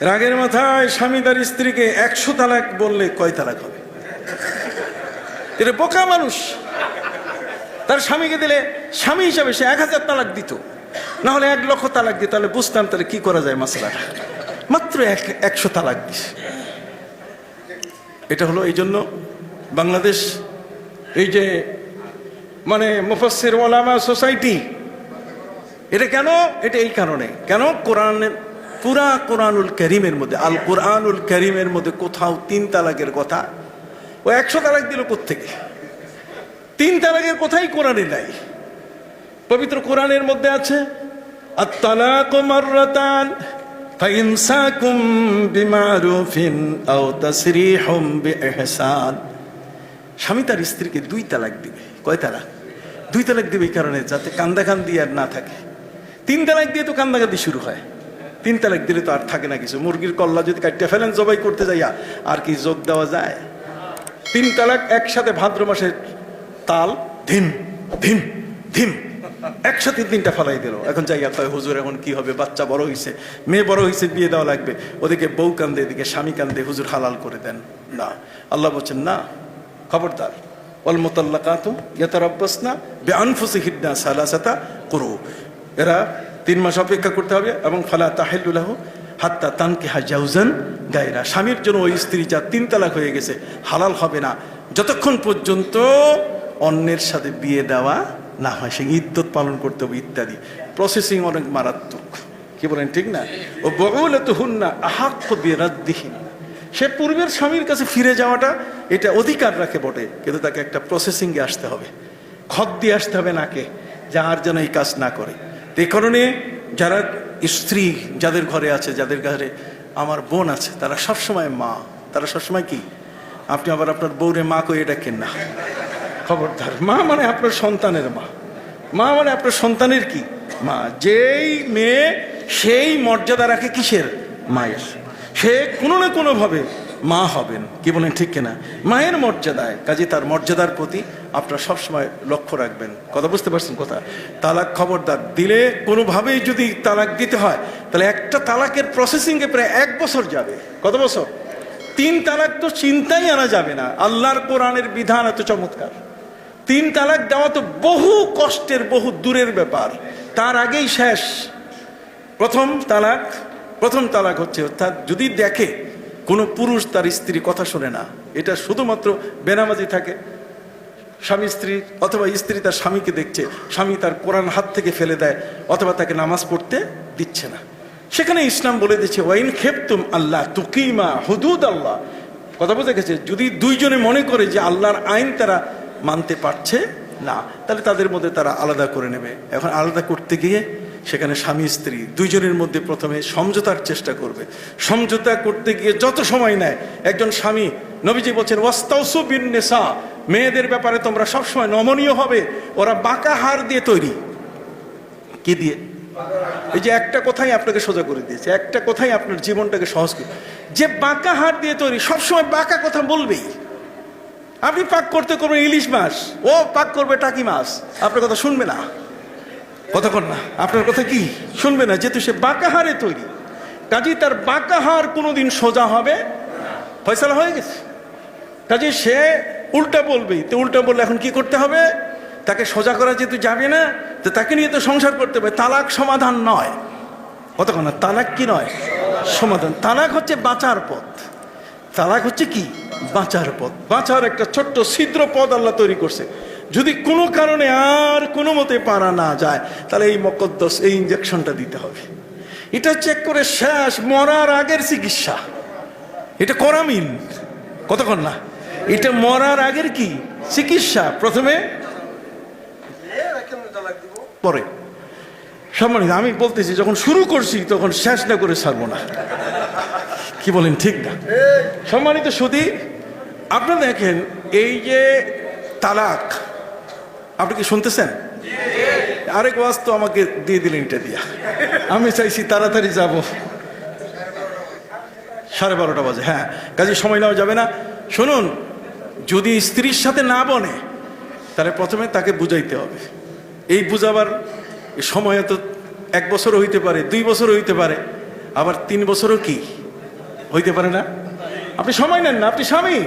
রাগের মাথায় স্বামী তার স্ত্রীকে একশো তালাক বললে কয় তালাক হবে? এটা বোকা মানুষ। তার স্বামীকে দিলে স্বামী হিসাবে সে এক হাজার তালাক দিত। না হলে এক লক্ষ তালাক দিত। তাহলে বুঝতাম তাহলে কি করা যায় মাসলাটা মাত্র এক, একশো তালাক দিস। এটা হলো এই জন্য বাংলাদেশ, এই যে মানে মুফাসির ওলামা সোসাইটি, এটা কেন? এটা এই কারণে। কেন? কোরআনের পুরা কোরআনুল করিমের মধ্যে, আল কোরআনুল করিমের মধ্যে কোথাও তিন তালাকের কথা, ও একশো তালাক দিল কোথেকে তিন তালাকের কথাই কোরআনে নাই। পবিত্র কোরআনের মধ্যে আছে স্বামী তার স্ত্রীকে দুই তালাক দিবে। কয় তালাক? দুই তালাক দিবে এই কারণে যাতে কান্দাকান্দি আর না থাকে। তিন তালাক দিয়ে তো কান্দাকান্দি শুরু হয়। তিন তালাক দিলে তো আর থাকে না কিছু। মুরগির কল্লা যদি কাটিয়ে ফেলেন, জবাই করতে যাইয়া আর কি যোগ দেওয়া যায়? তিন তালাক একসাথে ভাদ্র মাসের তাল, ধিম ধিম ধিম, একসাথে তিনটা ফালাই দিল। এখন যাইয়া কয়, হুজুর, এখন কি হবে? বাচ্চা বড় হয়েছে মেয়ে বড় হয়েছে বিয়ে দেওয়া লাগবে। ওদিকে বউ কান্দে, এদিকে স্বামী কান্দে, হুজুর হালাল করে দেন। না। আল্লাহ বলছেন, না, খবরদার। অল মোতাল্লাকাত ইয়াতারাব্বাসনা বিআনফুসিহিন্না সালাসাতা করু। এরা তিন মাস অপেক্ষা করতে হবে এবং ফালা তাহিল্লুলাহ হাত্তা তানকে হাজাউজান গায়রা। স্বামীর জন্য ওই স্ত্রী যা তিন তালাক হয়ে গেছে, হালাল হবে না। যতক্ষণ পর্যন্ত অন্যের সাথে বিয়ে দেওয়া না হয়, সে ইদ্যত পালন করতে হবে, ইত্যাদি। প্রসেসিং অনেক মারাত্মক। কি বলেন, ঠিক না? ও বউলে তো হুন না আহাক বিরাদ্দিহীন। সে পূর্বের স্বামীর কাছে ফিরে যাওয়াটা এটা অধিকার রাখে বটে, কিন্তু তাকে একটা প্রসেসিংয়ে আসতে হবে। খত দিয়ে আসতে হবে নাকে যে আর যেন এই কাজ না করে। এই কারণে যারা স্ত্রী যাদের ঘরে আছে, যাদের ঘরে আমার বোন আছে, তারা সবসময় মা। তারা সবসময় কি? আপনি আবার আপনার বউরে মা কয়ে ডাকেন না। খবরদার। মা মানে আপনার সন্তানের মা। মা মানে আপনার সন্তানের কি? মা। যেই মেয়ে সেই মর্যাদা রাখে কিসের? মায়ের। সে কোনো না কোনোভাবে মা হবেন। কি বলেন, ঠিক কিনা? মায়ের মর্যাদায়, কাজে তার মর্যাদার প্রতি আপনারা সবসময় লক্ষ্য রাখবেন। কথা বুঝতে পারছেন কথা? তালাক খবরদার দিলে কোনোভাবেই যদি তালাক দিতে হয়, তাহলে একটা তালাকের প্রসেসিংয়ে প্রায় এক বছর যাবে। কত বছর? তিন তালাক তো চিন্তাই আনা যাবে না। আল্লাহর কোরআনের বিধান এত চমৎকার। তিন তালাক দেওয়া তো বহু কষ্টের, বহু দূরের ব্যাপার। তার আগেই শেষ। প্রথম তালাক প্রথম তালাক হচ্ছে, অর্থাৎ যদি দেখে কোনো পুরুষ তার স্ত্রী কথা শোনে না। এটা শুধুমাত্র বেনামাজি থাকে। স্বামী স্ত্রী অথবা স্ত্রী তার স্বামীকে দেখছে, স্বামী তার কোরআন হাত থেকে ফেলে দেয়, অথবা তাকে নামাজ পড়তে দিচ্ছে না। সেখানে ইসলাম বলে দিচ্ছে ওয়াইন খেপতুম আল্লাহ তুকিমা হুদুদ আল্লাহ। কথা বুঝে গেছে? যদি দুইজনে মনে করে যে আল্লাহর আইন তারা মানতে পারছে না, তাহলে তাদের মধ্যে তারা আলাদা করে নেবে। এখন আলাদা করতে গিয়ে সেখানে স্বামী, স্ত্রী দুইজনের মধ্যে প্রথমে সমঝোতার চেষ্টা করবে। সমঝোতা করতে গিয়ে যত সময় নেয়, একজন স্বামী নবীজি বলছেন, ওয়াস্তাউসু বিন নেশা মেয়েদের ব্যাপারে তোমরা সবসময় নমনীয় হবে, ওরা বাঁকা হার দিয়ে তৈরি। কি দিয়ে? এই যে একটা কথাই আপনাকে সোজা করে দিয়েছে, একটা কথাই আপনার জীবনটাকে সহজ করে। যে বাঁকা হার দিয়ে তৈরি, সবসময় বাঁকা কথা বলবেই। আপনি পাক করতে করবেন ইলিশ মাছ, ও পাক করবে টাকি মাছ। আপনার কথা শুনবে না। কতক্ষণ না। আপনার কথা কি? শুনবে না, যেহেতু সে বাঁকা হারে তৈরি। কাজে, তার বাঁকা হার কোনোদিন সোজা হবে? ফয়সালা হয়ে গেছে। কাজে, সে উল্টা বলবেই। তো উল্টা বললে এখন কি করতে হবে? তাকে সোজা করা যেহেতু যাবে না, তো তাকে নিয়ে তো সংসার করতে হবে। তালাক সমাধান নয়। কতক্ষণ না, তালাক কি নয়? সমাধান। তালাক হচ্ছে বাঁচার পথ। তালাক হচ্ছে কি? বাঁচার পথ। বাঁচার একটা ছোট্ট ছিদ্র পথ আল্লাহ তৈরি করছে। যদি কোনো কারণে আর কোনো মতে পারা না যায় তাহলে এই মকদ্দস এই ইঞ্জেকশনটা দিতে হবে। এটা চেক করে শেষ মরার আগের চিকিৎসা। এটা করামিন। কতক্ষণ না? এটা মরার আগের কি? চিকিৎসা। প্রথমে পরে। সম্মানিত আমি বলতেছি যখন শুরু করছি তখন শেষ না করে ছাড়বো না। কি বলেন ঠিক না? সম্মানিত সুদী আপনারা দেখেন এই যে তালাক আপনি কি শুনতেছেন? আরেক ওয়াজ তো আমাকে দিয়ে দিলেন, এটা দিয়া। আমি চাইছি তাড়াতাড়ি যাব। সাড়ে বারোটা বাজে হ্যাঁ। কাজে সময় নেওয়া যাবে না। শুনুন, যদি স্ত্রীর সাথে না বনে, তাহলে প্রথমে তাকে বুঝাইতে হবে। এই বুঝাবার সময় তো এক বছরও হইতে পারে, দুই বছরও হইতে পারে। আবার তিন বছরও কি? হইতে পারে না। আপনি সময় নেন না, আপনি স্বামী।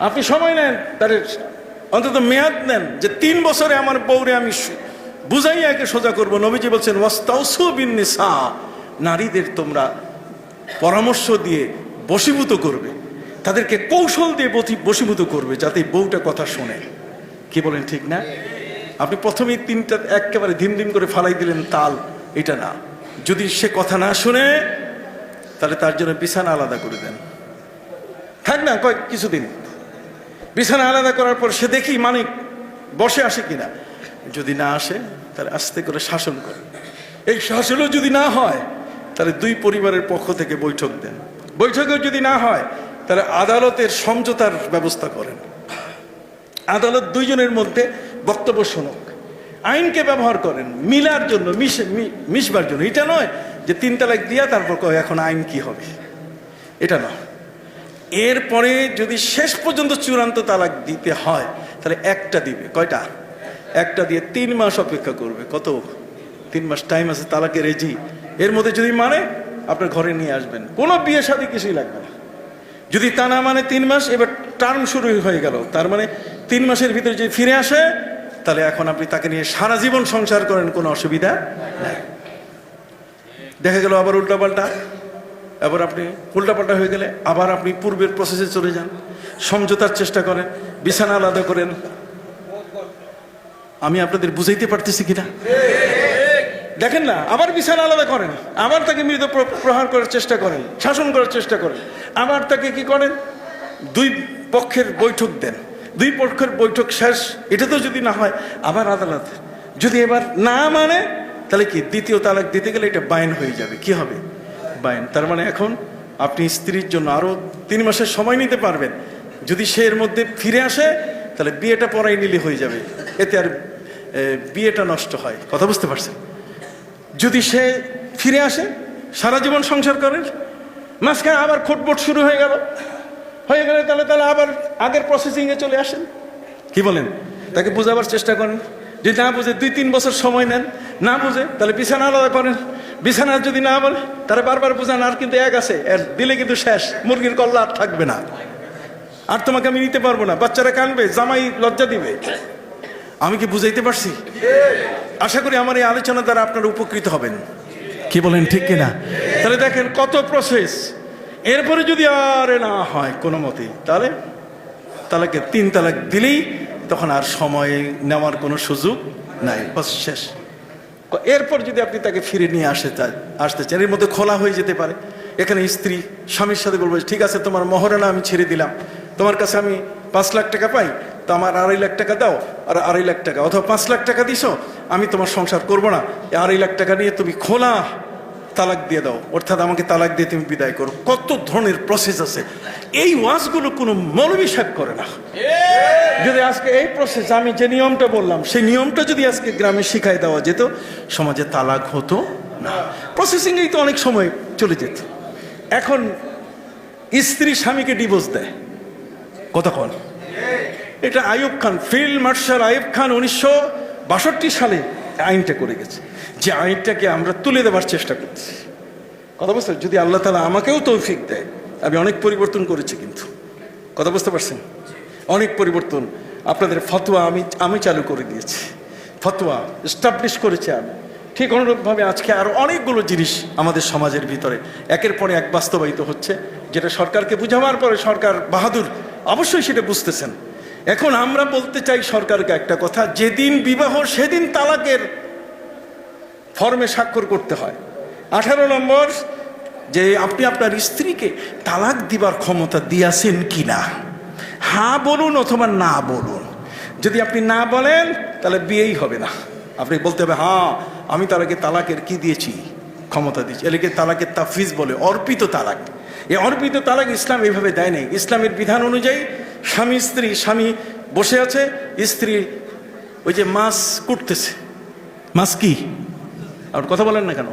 আপনি সময় নেন তার অন্তত মেয়াদ নেন যে তিন বছরে আমার বউরে আমি বুঝাইয়া একে সোজা করব। নবীজি বলছেন বিন নারীদের তোমরা পরামর্শ দিয়ে বশীভূত করবে। তাদেরকে কৌশল দিয়ে বশীভূত করবে যাতে বউটা কথা শোনে। কি বলেন ঠিক না? আপনি প্রথমেই তিনটা একেবারে ধিম ধিম করে ফালাই দিলেন তাল, এটা না। যদি সে কথা না শুনে, তাহলে তার জন্য বিছানা আলাদা করে দেন। থাক না কয়েক কিছুদিন। বিছানা আলাদা করার পর সে দেখি মানিক বসে আসে কিনা। যদি না আসে, তাহলে আস্তে করে শাসন করে। এই শাসনও যদি না হয়, তাহলে দুই পরিবারের পক্ষ থেকে বৈঠক দেন। বৈঠকেও যদি না হয়, তাহলে আদালতের সমঝোতার ব্যবস্থা করেন। আদালত দুইজনের মধ্যে বক্তব্য শোনক। আইনকে ব্যবহার করেন, মিলার জন্য, মিশে মিশবার জন্য। এটা নয় যে তিন তালাক দিয়া তারপর এখন আইন কি হবে? এটা নয়। এরপরে যদি শেষ পর্যন্ত চূড়ান্ত তালাক দিতে হয়, তাহলে একটা দিবে। কয়টা? একটা দিয়ে তিন মাস অপেক্ষা করবে। কত? তিন মাস টাইম আছে তালাকে রেজি এর মধ্যে যদি মানে আপনার ঘরে নিয়ে আসবেন। কোনো বিয়ে শাদী কিছুই লাগবে না। যদি তা না মানে তিন মাস, এবার টার্ম শুরু হয়ে গেল। তার মানে তিন মাসের ভিতরে যদি ফিরে আসে, তাহলে এখন আপনি তাকে নিয়ে সারা জীবন সংসার করেন, কোনো অসুবিধা নাই। দেখা গেল আবার উল্টাপাল্টা। এবার আপনি উল্টাপাল্টা হয়ে গেলে আবার আপনি পূর্বের প্রসেসে চলে যান। সমঝোতার চেষ্টা করেন, বিছানা আলাদা করেন। আমি আপনাদের বুঝাইতে পারতেছি কিনা? দেখেন না, আবার বিছানা আলাদা করেন। আবার তাকে মৃত প্র- প্রহার করার চেষ্টা করেন, শাসন করার চেষ্টা করেন। আবার তাকে কি করেন? দুই পক্ষের বৈঠক দেন। দুই পক্ষের বৈঠক শেষ। এটা তো যদি না হয়, আবার আদালত। যদি এবার না মানে তাহলে কি দ্বিতীয় তালাক দিতে গেলে এটা বাইন হয়ে যাবে। কি হবে? বাইন তার মানে এখন আপনি স্ত্রীর জন্য আরও তিন মাসের সময় নিতে পারবেন। যদি সে এর মধ্যে ফিরে আসে, তাহলে বিয়েটা পড়াই নিলে হয়ে যাবে। এতে আর বিয়েটা নষ্ট হয়। কথা বুঝতে পারছেন? যদি সে ফিরে আসে, সারা জীবন সংসার করেন মাঝখানে আবার খোটপট শুরু হয়ে গেল। হয়ে গেলে তাহলে তাহলে আবার আগের প্রসেসিংয়ে চলে আসেন। কি বলেন? তাকে বোঝাবার চেষ্টা করেন। যদি না বুঝে দুই তিন বছর সময় নেন। না বুঝে, তাহলে বিছানা আলাদা করেন। বিছানা যদি না বলে তাহলে বারবার বুঝান, আর কিন্তু এক আছে। এর দিলে কিন্তু শেষ, মুরগির কল্লা আর থাকবে না। আর তোমাকে আমি নিতে পারব না। বাচ্চারা কানবে, জামাই লজ্জা দিবে। আমি কি বুঝাইতে পারছি? আশা করি আমার এই আলোচনা দ্বারা আপনারা উপকৃত হবেন। কি বলেন, ঠিক কিনা? তাহলে দেখেন, কত প্রসেস এরপরে যদি আর না হয় কোনো মতেই তাহলে তালাকে তিন তালাক দিলেই তখন আর সময় নেওয়ার কোনো সুযোগ নাই। বাস এরপর যদি আপনি তাকে ফিরে নিয়ে আসে তা আসতে চান, এর মধ্যে খোলা হয়ে যেতে পারে। এখানে স্ত্রী, স্বামীর সাথে বলব, ঠিক আছে, তোমার মহরানা আমি ছেড়ে দিলাম। তোমার কাছে আমি পাঁচ লাখ টাকা পাই, তো আমার আড়াই লাখ টাকা দাও, আর আড়াই লাখ টাকা। অথবা পাঁচ লাখ টাকা দিছো, আমি তোমার সংসার করব না। আড়াই লাখ টাকা নিয়ে তুমি খোলা তালাক দিয়ে দাও। অর্থাৎ আমাকে তালাক দিয়ে তুমি বিদায় করো। কত ধরনের প্রসেস আছে। এই ওয়াজগুলো কোনো মৌলবী সাহেব করে না। যদি আজকে এই প্রসেস আমি যে নিয়মটা বললাম, সেই নিয়মটা যদি আজকে গ্রামে শিখাই দেওয়া যেত, সমাজে তালাক হতো না। প্রসেসিংয়েই তো অনেক সময় চলে যেত। এখন স্ত্রী স্বামীকে ডিভোর্স দেয়। কতক্ষণ এটা আয়ুব খান, ফিল্ড মার্শাল আয়ুব খান উনিশশো বাষট্টি সালে আইনটা করে গেছে। যে আইনটাকে আমরা তুলে দেওয়ার চেষ্টা করছি। কথা বুঝতে যদি আল্লাহ তালা আমাকেও তৌফিক দেয়, আমি অনেক পরিবর্তন করেছি কিন্তু। কথা বুঝতে পারছেন? অনেক পরিবর্তন। আপনাদের ফতোয়া আমি আমি চালু করে দিয়েছি। ফতোয়া এস্টাবলিশ করেছি আমি। ঠিক অনুরূপভাবে আজকে আরও অনেকগুলো জিনিস আমাদের সমাজের ভিতরে একের পরে এক বাস্তবায়িত হচ্ছে, যেটা সরকারকে বুঝাবার পরে সরকার বাহাদুর অবশ্যই সেটা বুঝতেছেন। এখন আমরা বলতে চাই সরকারকে একটা কথা, যেদিন বিবাহ, সেদিন তালাকের ফর্মে স্বাক্ষর করতে হয়। আঠারো নম্বর, যে আপনি আপনার স্ত্রীকে তালাক দিবার ক্ষমতা দিয়াছেন কি না হ্যাঁ বলুন অথবা না বলুন। যদি আপনি না বলেন, তাহলে বিয়েই হবে না। আপনি বলতে হবে হ্যাঁ আমি তালাকে তালাকের কি দিয়েছি? ক্ষমতা দিয়েছি। এলাকে তালাকের তাফিজ বলে, অর্পিত তালাক। এই অর্পিত তালাক ইসলাম এভাবে দেয় নাই। ইসলামের বিধান অনুযায়ী স্বামী, স্ত্রী, স্বামী বসে আছে, স্ত্রী ওই যে মাছ কুটতেছে। মাছ কি? আর কথা বলেন না কেন?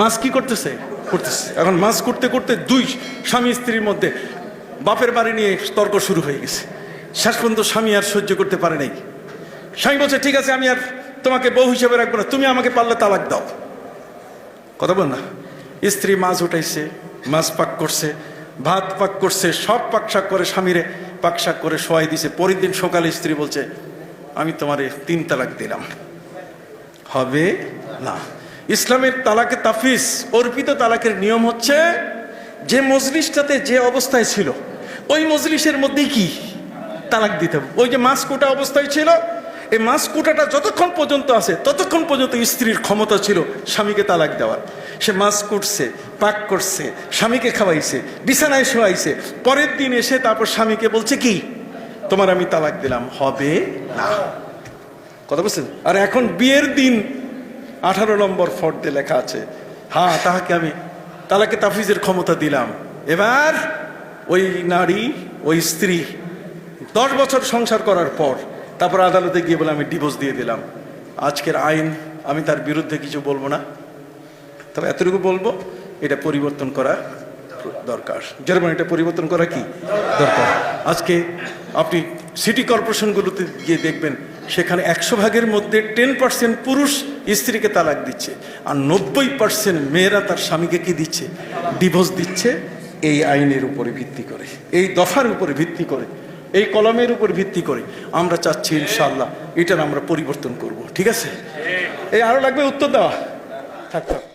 মাছ কি করতেছে? করতেছে। এখন মাছ করতে করতে দুই স্বামী স্ত্রীর মধ্যে বাপের বাড়ি নিয়ে তর্ক শুরু হয়ে গেছে। শেষ পর্যন্ত স্বামী আর সহ্য করতে পারে নাই। স্বামী বলছে, ঠিক আছে, আমি আর তোমাকে বউ হিসেবে রাখব না। তুমি আমাকে পারলে তালাক দাও। কথা বল না। স্ত্রী মাছ উঠাইছে, মাছ পাক করছে, ভাত পাক করছে, সব পাক শাক করে স্বামীরে পাক শাক করে শোয়াই দিছে। পরের দিন সকালে স্ত্রী বলছে, আমি তোমারে তিন তালাক দিলাম। হবে? না। ইসলামের তালাকে তাফিস, অর্পিত তালাকের নিয়ম হচ্ছে যে মজলিসটাতে যে অবস্থায় ছিল, ওই মজলিসের মধ্যেই কি? তালাক দিতে হবে। ওই যে মাছ কোটা অবস্থায় ছিল, এই মাছ কোটাটা যতক্ষণ পর্যন্ত আছে, ততক্ষণ পর্যন্ত স্ত্রীর ক্ষমতা ছিল স্বামীকে তালাক দেওয়ার। সে মাছ কুটছে পাক করছে, স্বামীকে খাওয়াইছে, বিছানায় শোয়াইছে। পরের দিন এসে তারপর স্বামীকে বলছে কি? তোমার আমি তালাক দিলাম, হবে না। কথা বুঝছেন আর এখন বিয়ের দিন আঠারো নম্বর ফর্দে লেখা আছে হ্যাঁ তাহাকে আমি তালাকে তাফিজের ক্ষমতা দিলাম। এবার ওই নারী, ওই স্ত্রী দশ বছর সংসার করার পর তারপর আদালতে গিয়ে বলে, আমি ডিভোর্স দিয়ে দিলাম। আজকের আইন, আমি তার বিরুদ্ধে কিছু বলব না। তবে এতটুকু বলব, এটা পরিবর্তন করা দরকার। জার্মান এটা পরিবর্তন করা কি? দরকার। আজকে আপনি সিটি কর্পোরেশনগুলোতে গিয়ে দেখবেন সেখানে একশো ভাগের মধ্যে টেন পার্সেন্ট পুরুষ স্ত্রীকে তালাক দিচ্ছে আর নব্বই পার্সেন্ট মেয়েরা তার স্বামীকে কি দিচ্ছে? ডিভোর্স দিচ্ছে এই আইনের উপরে ভিত্তি করে, এই দফার উপরে ভিত্তি করে, এই কলমের উপর ভিত্তি করে আমরা চাচ্ছি ইনশাল্লাহ এটার আমরা পরিবর্তন করব, ঠিক আছে? এই আরও লাগবে উত্তর দেওয়া? থাক থাক।